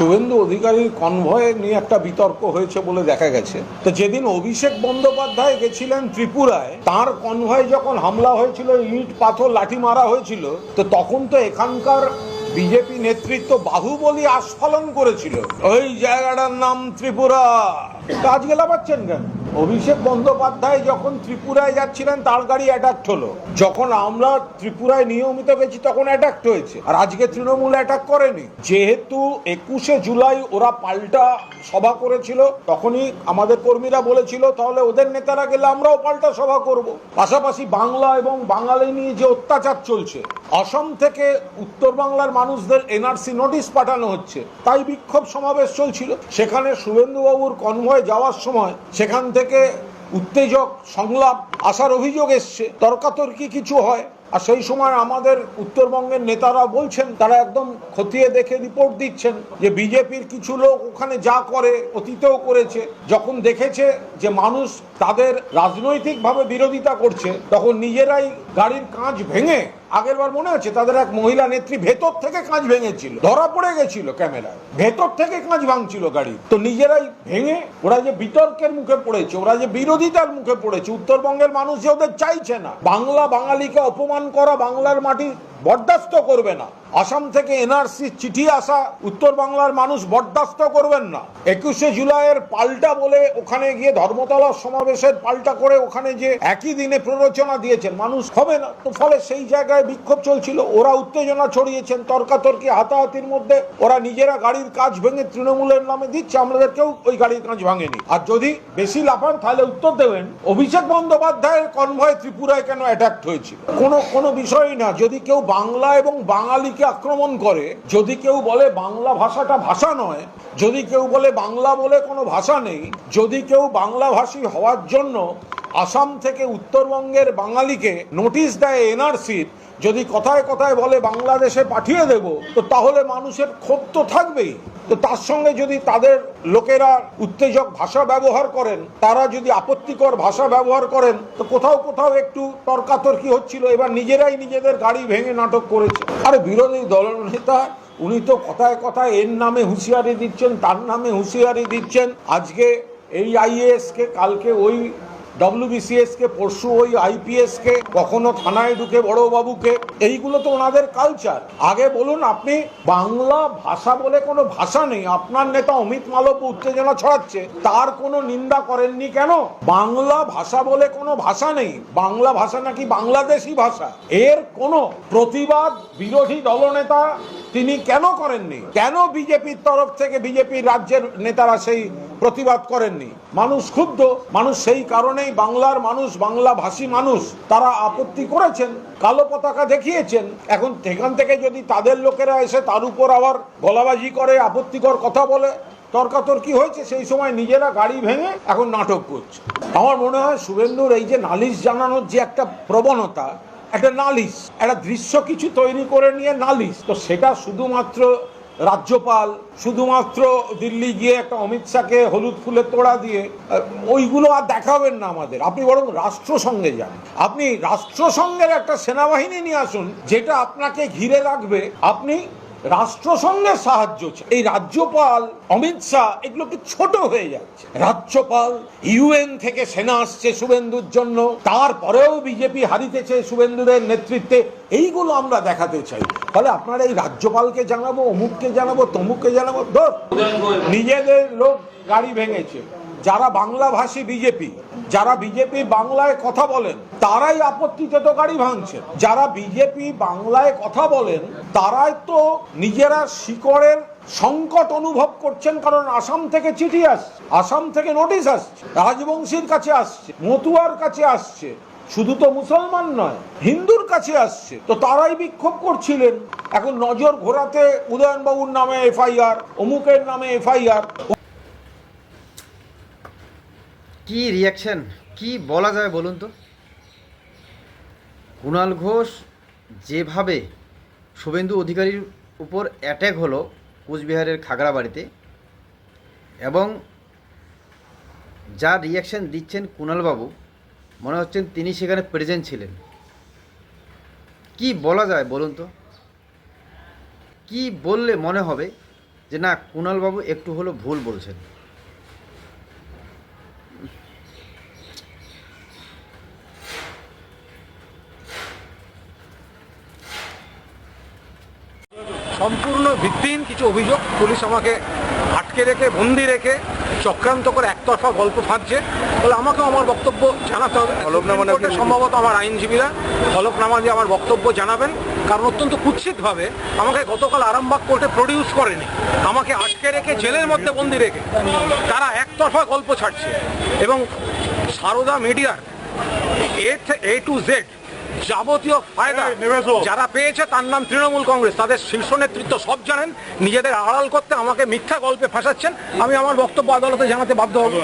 শুভেন্দু অধিকারীর কনভয়ে নিয়ে একটা বিতর্ক হয়েছে বলে দেখা গেছে। তো যেদিন অভিষেক বন্দ্যোপাধ্যায় গেছিলেন ত্রিপুরায়, তার কনভয়ে যখন হামলা হয়েছিল, ইট, পাথর, লাঠি মারা হয়েছিল, তো তখন তো এখানকার বিজেপি নেতৃত্ব বাহুবলী আস্ফলন করেছিল। ওই জায়গাটার নাম ত্রিপুরা। কাজ আজকে লাপাচ্ছেন কেন? অভিষেক বন্দ্যোপাধ্যায় যখন ত্রিপুরায় যাচ্ছিলেন, তার গাড়ি অ্যাটাক্ট হলো। যখন আমরা ত্রিপুরায় নিয়মিত গেছি, তখন অ্যাটাক্ট হয়েছে। আর আজকে তৃণমূল অ্যাটাক করেনি। যেহেতু একুশে জুলাই ওরা পাল্টা সভা করেছিল, তখনই আমাদের কর্মীরা বলেছিল, তাহলে ওদের নেতারা গেলে আমরাও পাল্টা সভা করব। পাশাপাশি বাংলা এবং বাঙালি নিয়ে যে অত্যাচার চলছে, অসম থেকে উত্তর বাংলার মানুষদের এনআরসি নোটিশ পাঠানো হচ্ছে। তাই বিক্ষোভ সমাবেশ চলছিল। সেখানে শুভেন্দুবাবুর কনভয় যাওয়ার সময় সেখান থেকে উত্তেজক, সংলাপ, আসার অভিযোগ এসছে। তর্কাতর্কি কিছু হয়। আর সেই সময় আমাদের উত্তরবঙ্গের নেতারা বলছেন, তারা একদম খতিয়ে দেখে রিপোর্ট দিচ্ছেন যে বিজেপির কিছু লোক ওখানে যা করে, অতীতেও করেছে। যখন দেখেছে যে মানুষ তাদের রাজনৈতিকভাবে বিরোধিতা করছে, তখন নিজেরাই গাড়ির কাঁচ ভেঙে আগের বার মনে আছে তাদের এক মহিলা নেত্রী ভেতর থেকে কাঁচ ভেঙেছিল। ধরা পড়ে গেছিল ক্যামেরায়। ভেতর থেকে কাঁচ ভাঙছিল গাড়ি। তো নিজেরাই ভেঙে ওরা যে বিতর্কের মুখে পড়েছে, ওরা যে বিরোধিতার মুখে পড়েছে, উত্তরবঙ্গের মানুষ যে ওদের চাইছে না। বাংলা বাঙালিকে অপমান করা বাংলার মাটি বরদাস্ত করবে না। আসাম থেকে এনআরসি চিঠি আসা, উত্তর বাংলার মানুষ বরদাস্ত করবেন না। একুশে জুলাইয়ের পাল্টা বলে ওখানে গিয়ে ধর্মতলার সমাবেশের পাল্টা করে ওখানে যে একই দিনে প্ররোচনা দিয়েছেন, মানুষ হবে না। তো ফলে সেই জায়গায় বিক্ষোভ চলছিল, ওরা উত্তেজনা ছড়িয়েছেন, তর্কাতর্কি হাতাহাতির মধ্যে ওরা নিজেরা গাড়ির কাজ ভেঙে তৃণমূলের নামে দিচ্ছে আমাদের কেউ ওই গাড়ির কাজ ভাঙেনি। আর যদি বেশি লাফান, তাহলে উত্তর দেবেন, অভিষেক বন্দ্যোপাধ্যায়ের কনভয় ত্রিপুরায় কেন অ্যাটাক্ট হয়েছিল? কোনো কোনো বিষয়ই না। যদি কেউ বাংলা এবং বাঙালিকে আক্রমণ করে, যদি কেউ বলে বাংলা ভাষাটা ভাষা নয়, যদি কেউ বলে বাংলা বলে কোনো ভাষা নেই, যদি কেউ বাংলাভাষী হওয়ার জন্য আসাম থেকে উত্তরবঙ্গের বাঙালিকে নোটিশ দেয় এনআরসির যদি কথায় কথায় বলে বাংলাদেশে পাঠিয়ে দেব, তো তাহলে মানুষের ক্ষোভ তো থাকবেই। তো তার সঙ্গে যদি তাদের লোকেরা উত্তেজক ভাষা ব্যবহার করেন, তারা যদি আপত্তিকর ভাষা ব্যবহার করেন, তো কোথাও কোথাও একটু তর্কাতর্কি হচ্ছিল, এবার নিজেরাই নিজেদের গাড়ি ভেঙে নাটক করেছে। আর বিরোধী দলনেতা, উনি তো কথায় কথায় এর নামে হুঁশিয়ারি দিচ্ছেন, তার নামে হুঁশিয়ারি দিচ্ছেন। আজকে এই আইএএস কে কালকে ওই ডব্লিউবিসিএস কে, পরশু ওই আইপিএস কে, কখনো থানায় ঢুকে বড়বাবুকে, এইগুলো তো ওনাদের কালচার আগে বলুন আপনি, বাংলা ভাষা বলে কোনো ভাষা নেই। আপনার নেতা অমিত মালব উত্তেজনা ছড়াচ্ছে। তার কোনো নিন্দা করেননি কেন? বাংলা ভাষা বলে কোনো ভাষা নেই। বাংলা ভাষা নাকি বাংলাদেশি ভাষা। এর কোনো প্রতিবাদ বিরোধী দলনেতা তিনি কেন করেননি? কেন বিজেপির তরফ থেকে বিজেপির রাজ্যের নেতারা সেই প্রতিবাদ করেননি? মানুষ ক্ষুব্ধ, মানুষ সেই কারণেই বাংলার মানুষ বাংলা ভাষী মানুষ, তারা আপত্তি করেছেন, কালো পতাকা দেখিয়েছেন। এখন সেখান থেকে যদি তাদের লোকেরা এসে তার উপর আবার গলাবাজি করে, আপত্তিকর কথা বলে, তর্কাতর্কি হয়েছে, সেই সময় নিজেরা গাড়ি ভেঙে এখন নাটক করছে। আমার মনে হয় শুভেন্দুর এই যে নালিশ জানানোর যে একটা প্রবণতা একটা নালিশ, একটা দৃশ্য কিছু তৈরি করে নিয়ে নালিশ। তো সেটা শুধুমাত্র রাজ্যপাল, শুধুমাত্র দিল্লি গিয়ে একটা অমিত শাহকে হলুদ ফুলের তোড়া দিয়ে ওইগুলো আর দেখাবেন না আমাদের। আপনি বরং রাষ্ট্রসংঘে যান। আপনি রাষ্ট্রসংঘের একটা সেনাবাহিনী নিয়ে আসুন, যেটা আপনাকে ঘিরে রাখবে। আপনি রাষ্ট্রসংঘের সাহায্য। এই রাজ্যপাল অমিত শাহ এগুলো কি ছোট হয়ে যাচ্ছে। রাজ্যপাল ইউএন থেকে সেনা আসছে শুভেন্দুর জন্য। তারপরেও বিজেপি হারিতেছে শুভেন্দুদের নেতৃত্বে। এইগুলো আমরা দেখাতে চাই। ফলে আপনারা এই রাজ্যপালকে জানাব অমুককে জানাব তমুককে জানাব। ধর নিজেদের লোক গাড়ি ভেঙেছে। যারা বাংলাভাষী বিজেপি, যারা বিজেপি বাংলায় কথা বলেন, তারাই আপত্তিতে তো গাড়ি ভাঙছেন। যারা বিজেপি বাংলায় কথা বলেন, তারাই তো নিজেরা শিকড়ের সংকট অনুভব করছেন কারণ আসাম থেকে চিঠি আসছে, আসাম থেকে নোটিশ আসছে, রাজবংশীর কাছে আসছে, মতুয়ার কাছে আসছে। শুধু তো মুসলমান নয়, হিন্দুর কাছে আসছে। তো তারাই বিক্ষোভ করছিলেন। এখন নজর ঘোরাতে উদয়নবাবুর নামে এফআইআর, অমুকের নামে এফআইআর। কি রিয়াকশন কি বলা যায় বলুন তো? কুণাল ঘোষ যেভাবে শুভেন্দু অধিকারীর উপর অ্যাট্যাক হলো কোচবিহারের খাগড়াবাড়িতে এবং যা রিয়াকশন দিচ্ছেন কুণালবাবু, মনে হচ্ছেন তিনি সেখানে প্রেজেন্ট ছিলেন। কি বলা যায় বলুন তো? কি বললে মনে হবে যে না, কুণালবাবু একটু হলো ভুল বলছেন? সম্পূর্ণ ভিত্তিহীন কিছু অভিযোগ পুলিশ আমাকে আটকে রেখে বন্দি রেখে চক্রান্ত করে একতরফা গল্প ফাঁদছে। বলে আমাকেও আমার বক্তব্য জানাতে হবে। হলফনামা সম্ভবত আমার আইনজীবীরা হলফনামা দিয়ে আমার বক্তব্য জানাবেন। কারণ অত্যন্ত কুৎসিতভাবে আমাকে গতকাল আরামবাগ কোর্টে প্রডিউস করেনি। আমাকে আটকে রেখে জেলের মধ্যে বন্দি রেখে তারা একতরফা গল্প ছাড়ছে। এবং সারদা মিডিয়ার এ টু জেড যাবতীয় ফায়দা যারা পেয়েছে তার নাম তৃণমূল কংগ্রেস তাদের শীর্ষ নেতৃত্ব সব জানেন নিজেদের আড়াল করতে আমাকে মিথ্যা গল্পে ফাঁসাচ্ছেন আমি আমার বক্তব্য আদালতে জানাতে বাধ্য হব।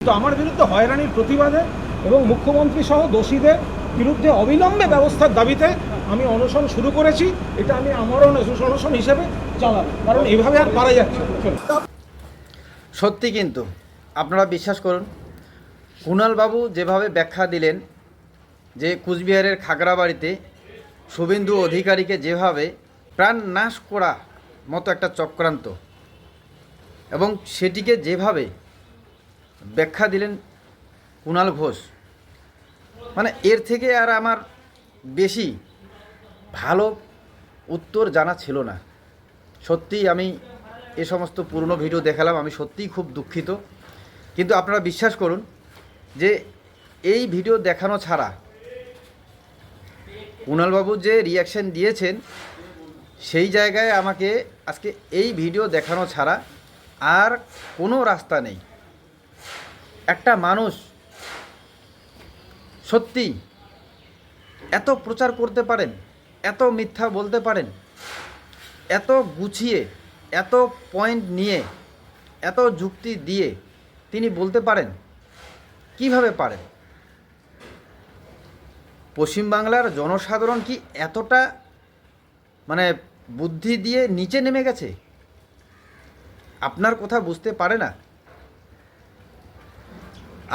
তো আমার বিরুদ্ধে হয়রানির প্রতিবাদে এবং মুখ্যমন্ত্রী সহ দোষীদের বিরুদ্ধে অবিলম্বে ব্যবস্থার দাবিতে আমি অনশন শুরু করেছি এটা আমি আমার অনশন হিসেবে চালাবো কারণ এভাবে আর পারা যাচ্ছে না। সত্যি কিন্তু আপনারা বিশ্বাস করুন কুণালবাবু যেভাবে ব্যাখ্যা দিলেন যে কুচবিহারের খাগড়াবাড়িতে শুভেন্দু অধিকারীকে যেভাবে প্রাণ নাশ করা মতো একটা চক্রান্ত এবং সেটিকে যেভাবে ব্যাখ্যা দিলেন কুণাল ঘোষ মানে এর থেকে আর আমার বেশি ভালো উত্তর জানা ছিল না। সত্যিই আমি এ সমস্ত পুরনো ভিডিও দেখালাম, আমি সত্যিই খুব দুঃখিত। কিন্তু আপনারা বিশ্বাস করুন যে এই ভিডিও দেখানো ছাড়া কুণালবাবু যে রিয়াকশন দিয়েছেন, সেই জায়গায় আমাকে আজকে এই ভিডিও দেখানো ছাড়া আর কোনো রাস্তা নেই। একটা মানুষ সত্যি এত প্রচার করতে পারেন, এত মিথ্যা বলতে পারেন, এত গুছিয়ে, এত পয়েন্ট নিয়ে, এত যুক্তি দিয়ে তিনি বলতে পারেন, কীভাবে পারেন? পশ্চিমবাংলার জনসাধারণ কি এতটা মানে বুদ্ধি দিয়ে নিচে নেমে গেছে? আপনার কথা বুঝতে পারে না।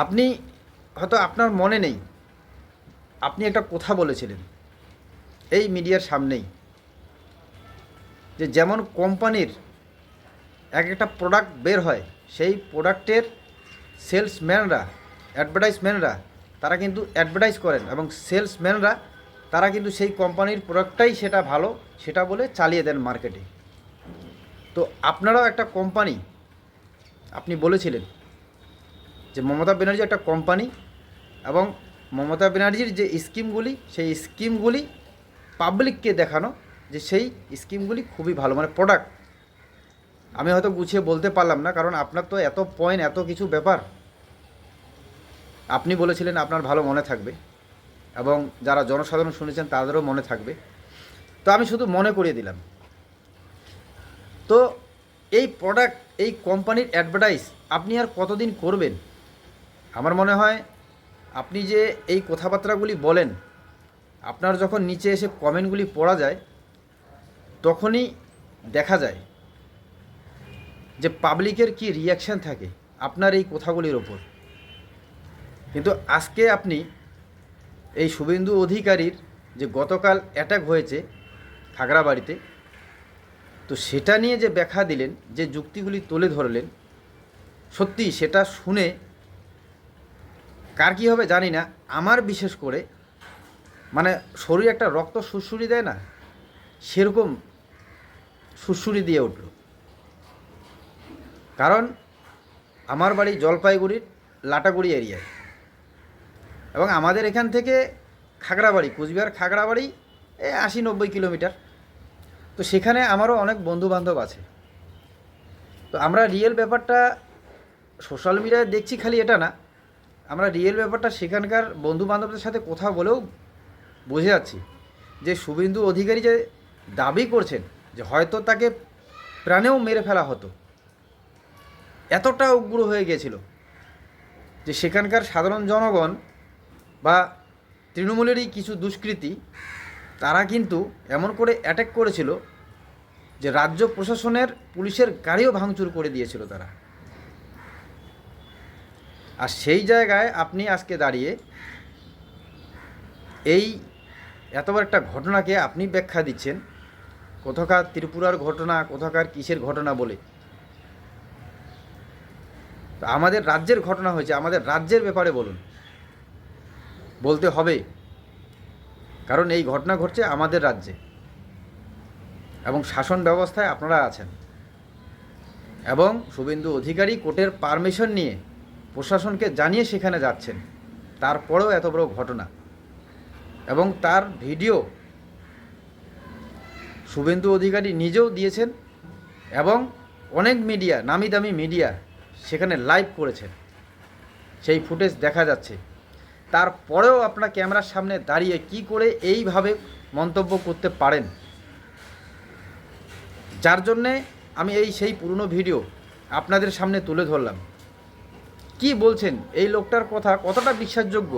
আপনি হয়তো আপনার মনে নেই। আপনি একটা কথা বলেছিলেন এই মিডিয়ার সামনেই যে যেমন কোম্পানির এক একটা প্রোডাক্ট বের হয়, সেই প্রোডাক্টের সেলসম্যানরা অ্যাডভার্টাইজম্যানরা তারা কিন্তু অ্যাডভার্টাইজ করেন এবং সেলসম্যানরা তারা কিন্তু সেই কোম্পানির প্রোডাক্টটাই সেটা ভালো, সেটা বলে চালিয়ে দেন মার্কেটে তো আপনারাও একটা কোম্পানি আপনি বলেছিলেন যে মমতা ব্যানার্জি একটা কোম্পানি এবং মমতা ব্যানার্জির যে স্কিমগুলি সেই স্কিমগুলি পাবলিককে দেখানো যে সেই স্কিমগুলি খুবই ভালো মানে প্রোডাক্ট আমি হয়তো গুছিয়ে বলতে পারলাম না, কারণ আপনার তো এত পয়েন্ট এত কিছু ব্যাপার। আপনি বলেছিলেন আপনার ভালো মনে থাকবে এবং যারা জনসাধারণ শুনেছেন তাদেরও মনে থাকবে। তো আমি শুধু মনে করিয়ে দিলাম। তো এই প্রোডাক্ট এই কোম্পানির অ্যাডভার্টাইজ আপনি আর কতদিন করবেন? আমার মনে হয় আপনি যে এই কথাবার্তাগুলি বলেন, আপনার যখন নিচে এসে কমেন্টগুলি পড়া যায়, তখনই দেখা যায় যে পাবলিকের কি রিয়াকশান থাকে আপনার এই কথাগুলির ওপর। কিন্তু আজকে আপনি এই শুভেন্দু অধিকারীর যে গতকাল অ্যাটাক হয়েছে খাগড়াবাড়িতে, তো সেটা নিয়ে যে ব্যাখ্যা দিলেন, যে যুক্তিগুলি তুলে ধরলেন, সত্যি সেটা শুনে কার কী হবে জানি না। আমার বিশেষ করে মানে শরীর একটা রক্ত সুরসুরি দেয় না, সেরকম সুরসুরি দিয়ে উঠল। কারণ আমার বাড়ি জলপাইগুড়ির লাটাগুড়ি এরিয়ায়। এবং আমাদের এখান থেকে খাগড়াবাড়ি, কুচবিহার খাগড়াবাড়ি এ আশি নব্বই কিলোমিটার। তো সেখানে আমারও অনেক বন্ধু বান্ধব আছে। তো আমরা রিয়েল ব্যাপারটা সোশ্যাল মিডিয়ায় দেখছি খালি এটা না। আমরা রিয়েল ব্যাপারটা সেখানকার বন্ধু বান্ধবদের সাথে কথা বলেও বুঝে যাচ্ছি যে শুভেন্দু অধিকারী যে দাবি করছেন যে হয়তো তাকে প্রাণেও মেরে ফেলা হতো, এতটা উগ্র হয়ে গিয়েছিল যে সেখানকার সাধারণ জনগণ বা তৃণমূলেরই কিছু দুষ্কৃতী, তারা কিন্তু এমন করে অ্যাটাক করেছিল যে রাজ্য প্রশাসনের পুলিশের গাড়িও ভাঙচুর করে দিয়েছিল তারা। আর সেই জায়গায় আপনি আজকে দাঁড়িয়ে এই এত বড় একটা ঘটনাকে আপনি ব্যাখ্যা দিচ্ছেন, কোথাকার ত্রিপুরার ঘটনা, কোথাকার কিসের ঘটনা বলে। আমাদের রাজ্যের ঘটনা হয়েছে, আমাদের রাজ্যের ব্যাপারে বলুন। বলতে হবে। কারণ এই ঘটনা ঘটছে আমাদের রাজ্যে। এবং শাসন ব্যবস্থায় আপনারা আছেন। এবং শুভেন্দু অধিকারী কোর্টের পারমিশন নিয়ে প্রশাসনকে জানিয়ে সেখানে যাচ্ছেন। তারপরেও এত বড় ঘটনা। এবং তার ভিডিও শুভেন্দু অধিকারী নিজেও দিয়েছেন এবং অনেক মিডিয়া, নামি দামি মিডিয়া সেখানে লাইভ করেছেন। সেই ফুটেজ দেখা যাচ্ছে। তারপরেও আপনার ক্যামেরার সামনে দাঁড়িয়ে কি করে এইভাবে মন্তব্য করতে পারেন? যার জন্যে আমি এই সেই পুরনো ভিডিও আপনাদের সামনে তুলে ধরলাম। কি বলছেন? এই লোকটার কথা কতটা বিশ্বাসযোগ্য?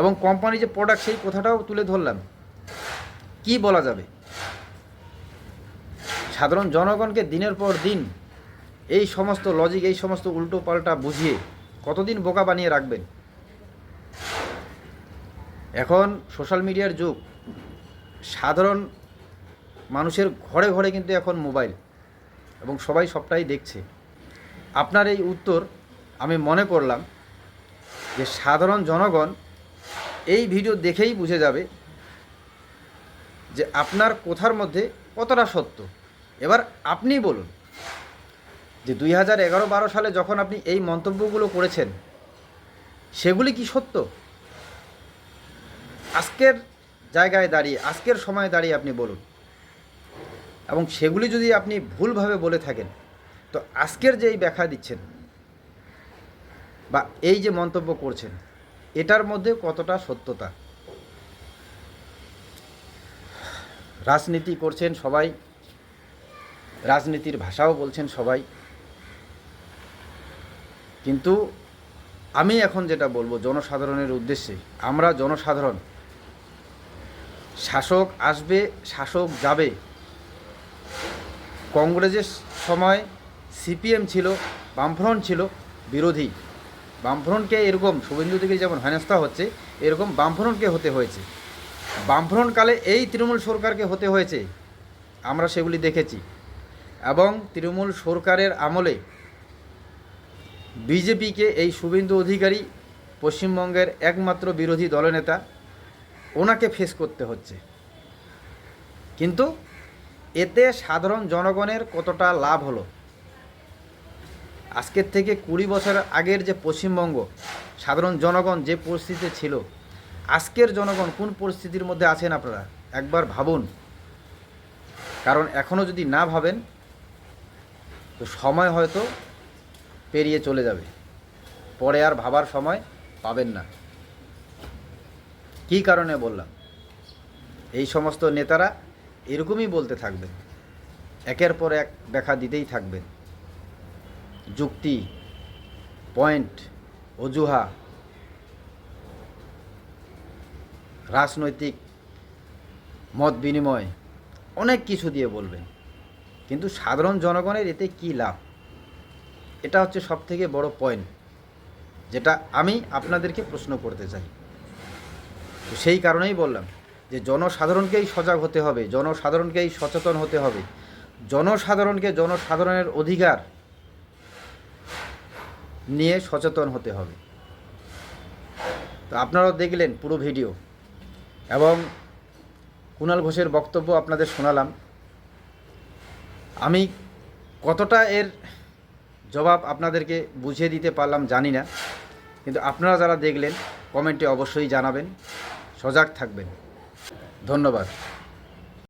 এবং কোম্পানি যে প্রোডাক্ট সেই কথাটাও তুলে ধরলাম। কি বলা যাবে? সাধারণ জনগণকে দিনের পর দিন এই সমস্ত লজিক এই সমস্ত উল্টো পাল্টা বুঝিয়ে কতদিন বোকা বানিয়ে রাখবেন? এখন সোশ্যাল মিডিয়ার যুগ, সাধারণ মানুষের ঘরে ঘরে কিন্তু এখন মোবাইল এবং সবাই সবটাই দেখছে। আপনার এই উত্তর আমি মনে করলাম যে সাধারণ জনগণ এই ভিডিও দেখেই বুঝে যাবে যে আপনার কথার মধ্যে কতটা সত্য। এবার আপনি বলুন যে দুই হাজার এগারো বারো সালে যখন আপনি এই মন্তব্যগুলো করেছেন, সেগুলি কি সত্য? আজকের জায়গায় দাঁড়িয়ে, আজকের সময়ে দাঁড়িয়ে আপনি বলুন। এবং সেগুলি যদি আপনি ভুলভাবে বলে থাকেন, তো আজকের যে এই ব্যাখ্যা দিচ্ছেন, বা এই যে মন্তব্য করছেন, এটার মধ্যে কতটা সত্যতা? রাজনীতি করছেন সবাই, রাজনীতির ভাষাও বলছেন সবাই। কিন্তু আমি এখন যেটা বলব, জনসাধারণের উদ্দেশ্যে, আমরা জনসাধারণ শাসক আসবে, শাসক যাবে। কংগ্রেসের সময় সিপিএম ছিল, বামফ্রন্ট ছিল বিরোধী। বামফ্রন্টকে এরকম শুভেন্দু থেকে যেমন হেনস্থা হচ্ছে, এরকম বামফ্রন্টকে হতে হয়েছে। বামফ্রন্ট কালে এই তৃণমূল সরকারকে হতে হয়েছে, আমরা সেগুলি দেখেছি। এবং তৃণমূল সরকারের আমলে বিজেপিকে এই শুভেন্দু অধিকারী পশ্চিমবঙ্গের একমাত্র বিরোধী দলনেতা ওনাকে ফেস করতে হচ্ছে। কিন্তু এতে সাধারণ জনগণের কতটা লাভ হলো? আজকের থেকে কুড়ি বছর আগের যে পশ্চিমবঙ্গ, সাধারণ জনগণ যে পরিস্থিতিতে ছিল, আজকের জনগণ কোন পরিস্থিতির মধ্যে আছেন আপনারা? একবার ভাবুন। কারণ এখনও যদি না ভাবেন, তো সময় হয়তো পেরিয়ে চলে যাবে। পরে আর ভাবার সময় পাবেন না। কী কারণে বললাম? এই সমস্ত নেতারা এরকমই বলতে থাকবেন একের পর এক দেখা দিতেই থাকবেন যুক্তি, পয়েন্ট, অজুহা, রাজনৈতিক, মত বিনিময়, অনেক কিছু দিয়ে বলবেন কিন্তু সাধারণ জনগণের এতে কী লাভ? এটা হচ্ছে সবথেকে বড় পয়েন্ট, যেটা আমি আপনাদেরকে প্রশ্ন করতে চাই। তো সেই কারণেই বললাম যে জনসাধারণকেই সজাগ হতে হবে, জনসাধারণকেই সচেতন হতে হবে। জনসাধারণকে জনসাধারণের অধিকার নিয়ে সচেতন হতে হবে। তো আপনারাও দেখলেন পুরো ভিডিও এবং কুণাল ঘোষের বক্তব্য আপনাদের শোনালাম। আমি কতটা এর জবাব আপনাদেরকে বুঝিয়ে দিতে পারলাম জানি না, কিন্তু আপনারা যারা দেখলেন, কমেন্টে অবশ্যই জানাবেন। সজাগ থাকবেন। ধন্যবাদ।